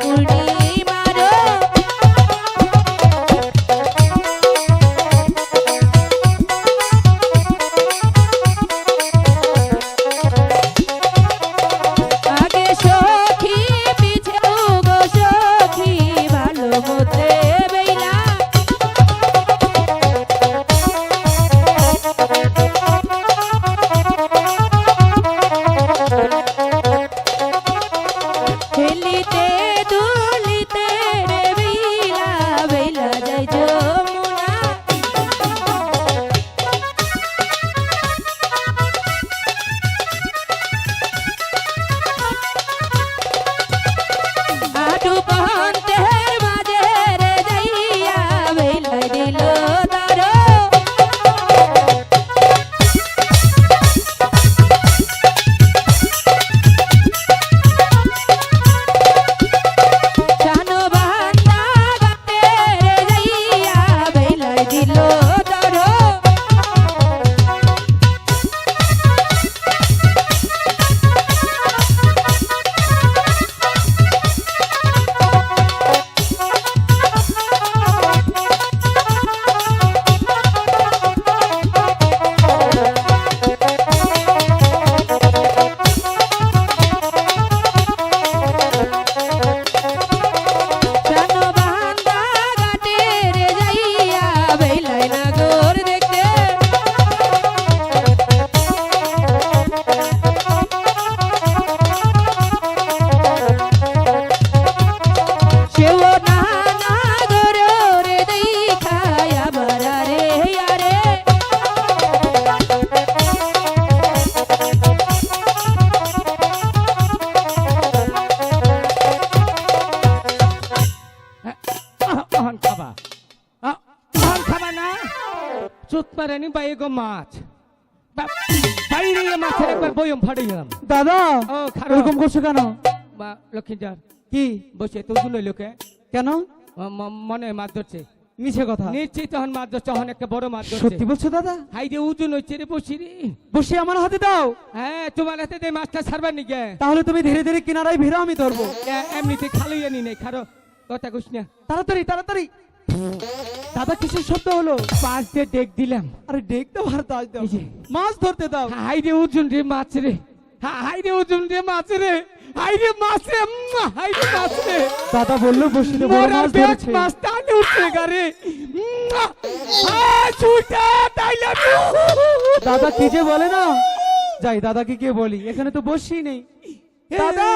Apple. পারেনি বাইরে গো মাছ বা- বাইরে মাছের একবার বয়ম ফাটে গেলাম দাদা এরকম করছ কেন বা লক্ষ্মীচার কি বসে তো দুনো লোকে কেন মনে মাছ ধরছে মিছে কথা নিশ্চিত তখন মাছ ধরছে তখন একটা বড় মাছ ধরছে সত্যি বলছো দাদা হাই রে উজুন হচ্ছে রে বসি রে বসে আমার হাতে দাও হ্যাঁ তোমার হাতে দে মাছটা ছাড়বার নিগে তাহলে তুমি ধীরে ধীরে কিনারায় ভিড়ো আমি ধরবো এমনিতে খালুই আনি নেই খারো কথা কইস না তাড়াতাড়ি তাড়াতাড়ি দাদা কিসের শব্দ হলো? পাঁচ দিয়ে ডেক দিলাম। আরে ভার দাও দাও। এই যে। মাছ ধরতে দাও। হাই রে উজুন রে মাছ রে। হাই রে উজুন রে মাছ রে। হাই রে মাছ রে হাই রে মাছ রে। দাদা বলল বসিতে বড় মাছ ধরেছে। মাছ টানে উঠছে গারে। হাই ছুটা তাইলা দাদা কি যে বলে না? যাই দাদাকে কে বলি। এখানে তো বসি নেই। দাদা!